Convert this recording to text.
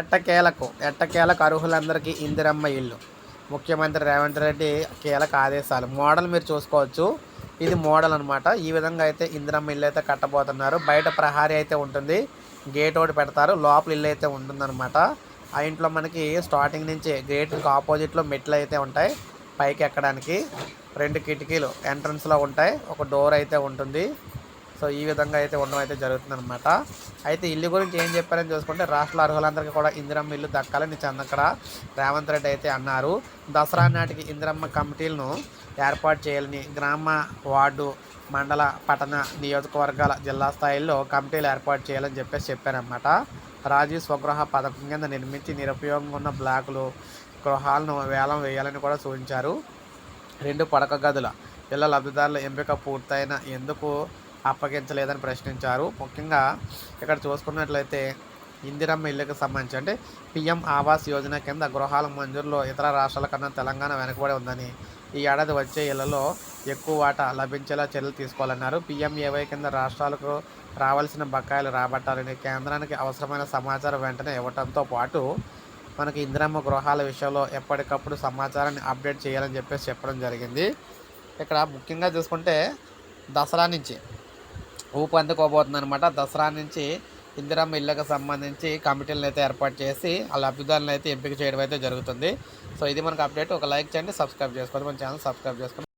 ఎట్టకేలకు ఎట్టకేలకు అర్హులందరికీ ఇందిరమ్మ ఇల్లు. ముఖ్యమంత్రి రేవంత్ రెడ్డి కీలక ఆదేశాలు. మోడల్ మీరు చూసుకోవచ్చు. ఇది మోడల్ అనమాట ఈ విధంగా అయితే ఇందిరమ్మ ఇల్లు అయితే కట్టబోతున్నారు. బయట ప్రహారీ అయితే ఉంటుంది. గేట్ ఒకటి పెడతారు. లోపల ఇల్లు అయితే ఉంటుందన్నమాట. ఆ ఇంట్లో మనకి స్టార్టింగ్ నుంచి గేట్కి ఆపోజిట్లో మెట్లు అయితే ఉంటాయి. పైకి ఎక్కడానికి రెండు కిటికీలు ఎంట్రన్స్లో ఉంటాయి. ఒక డోర్ అయితే ఉంటుంది. సో ఈ విధంగా అయితే ఉండడం అయితే జరుగుతుందన్నమాట. అయితే ఇల్లు గురించి ఏం చెప్పారని చూసుకుంటే రాష్ట్ర అర్హులందరికీ కూడా ఇందిరమ్మ ఇల్లు దక్కాలని చందక్కడ రేవంత్ రెడ్డి అయితే అన్నారు. దసరా నాటికి ఇందిరమ్మ కమిటీలను ఏర్పాటు చేయాలని గ్రామ వార్డు మండల పట్టణ నియోజకవర్గాల జిల్లా స్థాయిలో కమిటీలు ఏర్పాటు చేయాలని చెప్పేసి చెప్పారన్నమాట. రాజీవ్ స్వగృహ పథకం కింద నిర్మించి నిరుపయోగంగా ఉన్న బ్లాకులు గృహాలను వేలం వేయాలని కూడా సూచించారు. రెండు పడక గదుల ఇళ్ళ లబ్ధిదారుల ఎంపిక పూర్తయిన ఎందుకు అప్పగించలేదని ప్రశ్నించారు. ముఖ్యంగా ఇక్కడ చూసుకున్నట్లయితే ఇందిరమ్మ ఇళ్ళకు సంబంధించి అంటే పిఎం ఆవాస్ యోజన కింద గృహాల మంజూరులో ఇతర రాష్ట్రాల కన్నా తెలంగాణ వెనకబడి ఉందని ఈ ఏడాది వచ్చే ఇళ్ళలో ఎక్కువ వాటా లభించేలా చర్యలు తీసుకోవాలన్నారు. పిఎంఏవై కింద రాష్ట్రాలకు రావాల్సిన బకాయిలు రాబట్టాలని కేంద్రానికి అవసరమైన సమాచారం వెంటనే ఇవ్వడంతో పాటు మనకి ఇందిరమ్మ గృహాల విషయంలో ఎప్పటికప్పుడు సమాచారాన్ని అప్డేట్ చేయాలని చెప్పేసి చెప్పడం జరిగింది. ఇక్కడ ముఖ్యంగా చూసుకుంటే దసరా నుంచి ఊపందుకోబోతుంది అనమాట దసరా నుంచి ఇందిరమ్మ ఇళ్ళకు సంబంధించి కమిటీలను అయితే ఏర్పాటు చేసి ఆ లబ్ధిదారులను అయితే ఎంపిక చేయడం అయితే జరుగుతుంది. సో ఇది మనకు అప్డేట్. ఒక లైక్ చేయండి సబ్స్క్రైబ్ చేసుకోండి. మన ఛానల్ సబ్స్క్రైబ్ చేసుకోండి.